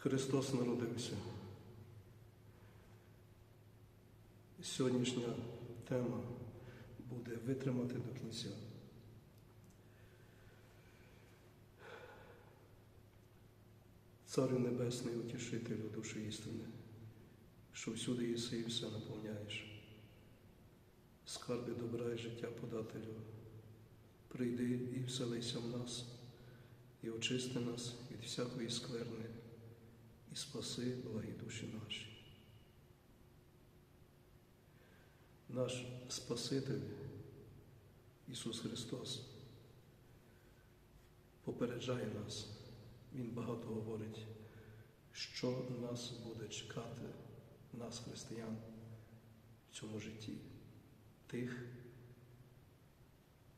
Христос народився. Сьогоднішня тема буде витримати до кінця. Царю Небесний, утішителю душі істини, що всюди єси і все наповняєш. Скарби добра і життя подателю, прийди і вселися в нас, і очисти нас від всякої скверни, спаси благі душі наші. Наш Спаситель Ісус Христос попереджає нас, Він багато говорить, що нас буде чекати, нас, християн, в цьому житті, тих,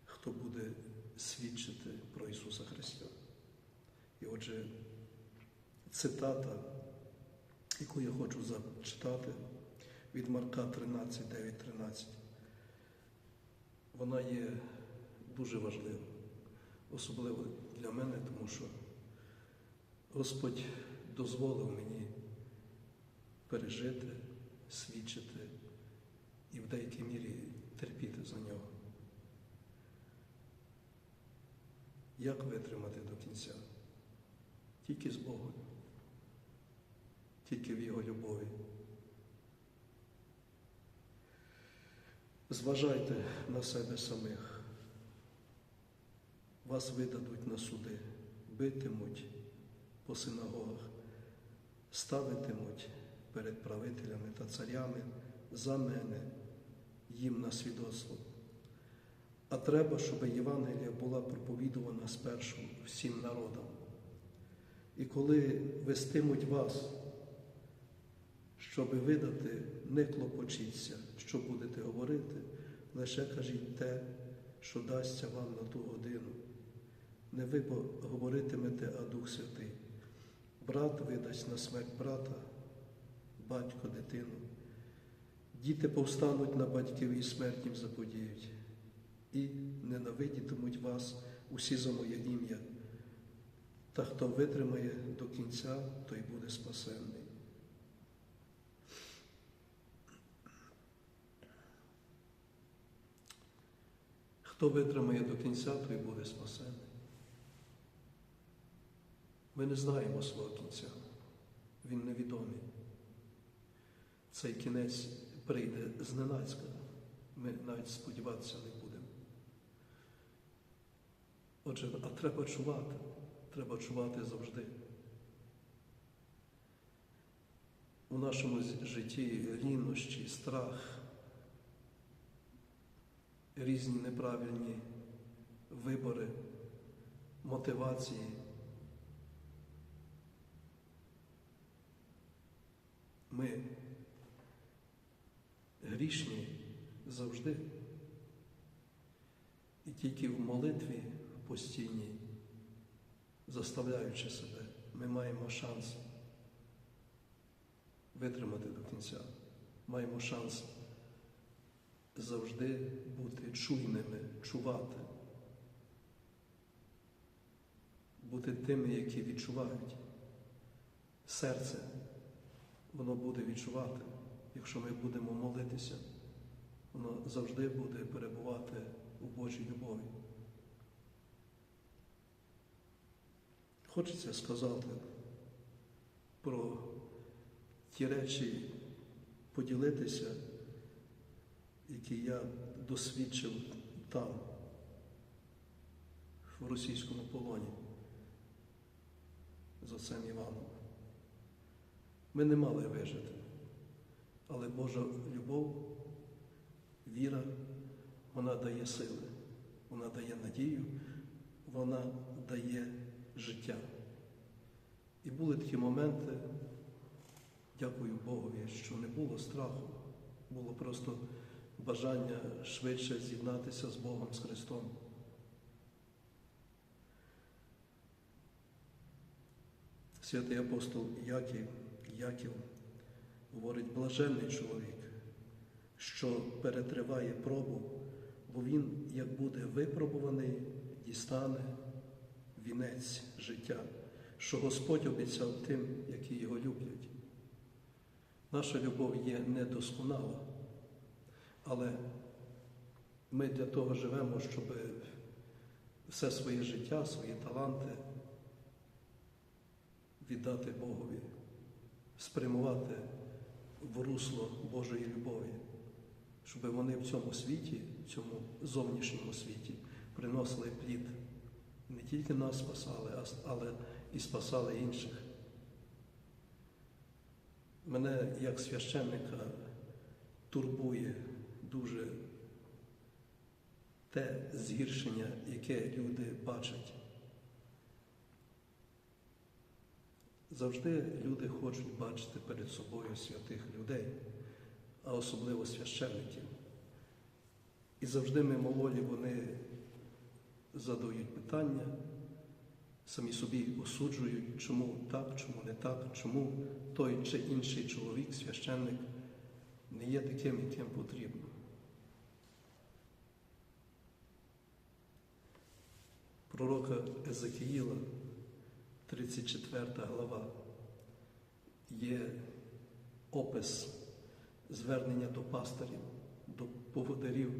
хто буде свідчити про Ісуса Христа. І отже, цитата, яку я хочу зачитати від Марка 13, 9, 13, вона є дуже важлива, особливо для мене, тому що Господь дозволив мені пережити, свідчити і в деякій мірі терпіти за нього. Як витримати до кінця? Тільки з Богом, тільки в Його любові. Зважайте на себе самих. Вас видадуть на суди, битимуть по синагогах, ставитимуть перед правителями та царями за мене їм на свідоцтво. А треба, щоб Євангелія була проповідувана спершу всім народам. І коли вестимуть вас, щоби видати, не клопочіться, що будете говорити, лише кажіть те, що дасться вам на ту годину. Не ви говоритимете, а Дух Святий. Брат видасть на смерть брата, батько дитину. Діти повстануть на батьків і смерть заподіють, і ненавидітимуть вас усі за моє ім'я. Та хто витримає до кінця, той буде спасенний. Хто витримає до кінця, той буде спасений. Ми не знаємо свого кінця. Він невідомий. Цей кінець прийде зненацька. Ми навіть сподіватися не будемо. Отже, а треба чувати. Треба чувати завжди. У нашому житті рівнощі, страх, різні неправильні вибори, мотивації. Ми грішні завжди. І тільки в молитві постійній, заставляючи себе, ми маємо шанс витримати до кінця. Маємо шанс завжди бути чуйними, чувати, бути тими, які відчувають. Серце, воно буде відчувати, якщо ми будемо молитися, воно завжди буде перебувати у Божій любові. Хочеться сказати про ті речі, поділитися, які я досвідчив там, в російському полоні з отцем Іваном. Ми не мали вижити, але Божа любов, віра, вона дає сили, вона дає надію, вона дає життя. І були такі моменти, дякую Богові, що не було страху, було просто бажання швидше з'єднатися з Богом, з Христом. Святий апостол Яків, Яків говорить, блаженний чоловік, що перетриває пробу, бо він, як буде випробуваний, дістане вінець життя, що Господь обіцяв тим, які його люблять. Наша любов є недосконала, але ми для того живемо, щоб все своє життя, свої таланти віддати Богові, спрямувати в русло Божої любові, щоб вони в цьому світі, в цьому зовнішньому світі приносили плід. Не тільки нас спасали, але і спасали інших. Мене як священника турбує дуже те згіршення, яке люди бачать. Завжди люди хочуть бачити перед собою святих людей, а особливо священників. І завжди мимоволі вони задають питання, самі собі осуджують, чому так, чому не так, чому той чи інший чоловік, священник, не є таким, яким потрібно. Пророка Езекіїла, 34 глава, є опис звернення до пастирів, до поводарів.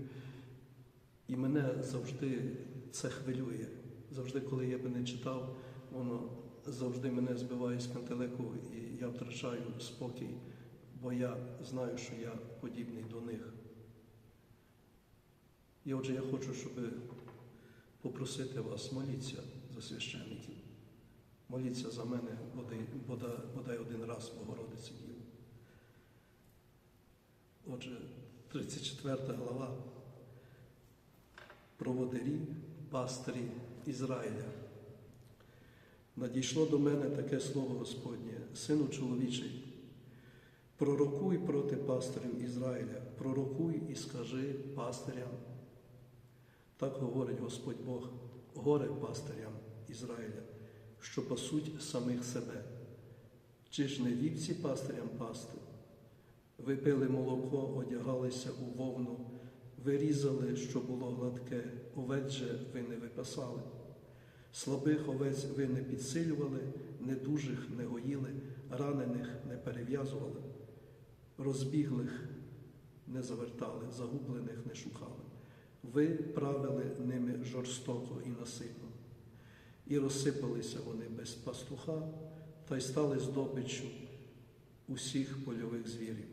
І мене завжди це хвилює. Завжди, коли я би не читав, воно завжди мене збиває з пантелику, і я втрачаю спокій, бо я знаю, що я подібний до них. І отже, я хочу, щоб попросити вас, моліться за священників. Моліться за мене бодай, бодай, один раз, Богородице Діво. Отже, 34 глава проводирі, пастирі Ізраїля. Надійшло до мене таке слово Господнє, сину чоловічий, пророкуй проти пастирів Ізраїля, пророкуй і скажи пастирям. Так говорить Господь Бог, горе пастирям Ізраїля, що пасуть самих себе. Чи ж не вівці пастирям пасти? Ви пили молоко, одягалися у вовну, ви різали, що було гладке, овець ви не випасали. Слабих овець ви не підсилювали, недужих не гоїли, ранених не перев'язували, розбіглих не завертали, загублених не шукали. Ви правили ними жорстоко і насильно. І розсипалися вони без пастуха, та й стали здобиччю усіх польових звірів.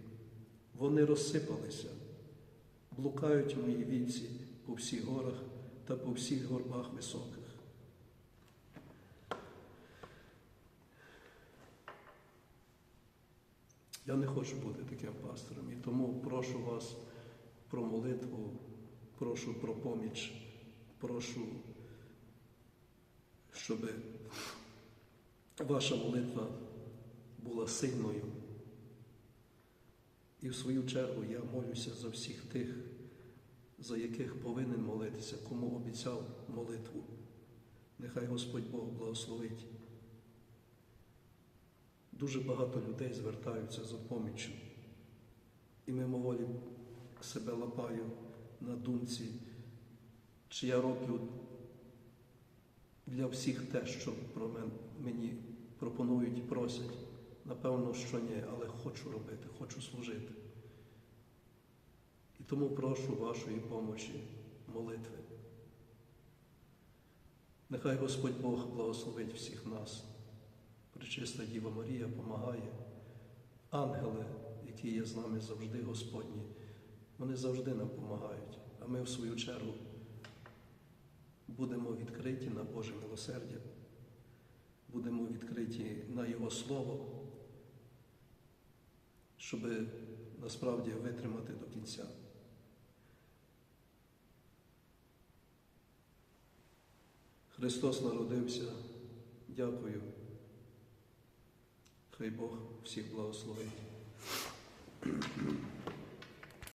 Вони розсипалися, блукають мої вівці по всіх горах та по всіх горбах високих. Я не хочу бути таким пастором, і тому прошу вас про молитву, прошу про поміч, прошу, щоб ваша молитва була сильною. І в свою чергу я молюся за всіх тих, за яких повинен молитися, кому обіцяв молитву. Нехай Господь Бог благословить. Дуже багато людей звертаються за поміччю. І мимоволі себе лапаю на думці, чи я роблю для всіх те, що про мені пропонують і просять. Напевно, що ні, але хочу робити, хочу служити. І тому прошу вашої помочі, молитви. Нехай Господь Бог благословить всіх нас. Пречиста Діва Марія помагає. Ангели, які є з нами завжди, Господні, вони завжди нам допомагають. А ми, в свою чергу, будемо відкриті на Боже милосердя, будемо відкриті на Його Слово, щоб насправді витримати до кінця. Христос народився. Дякую. Хай Бог всіх благословить.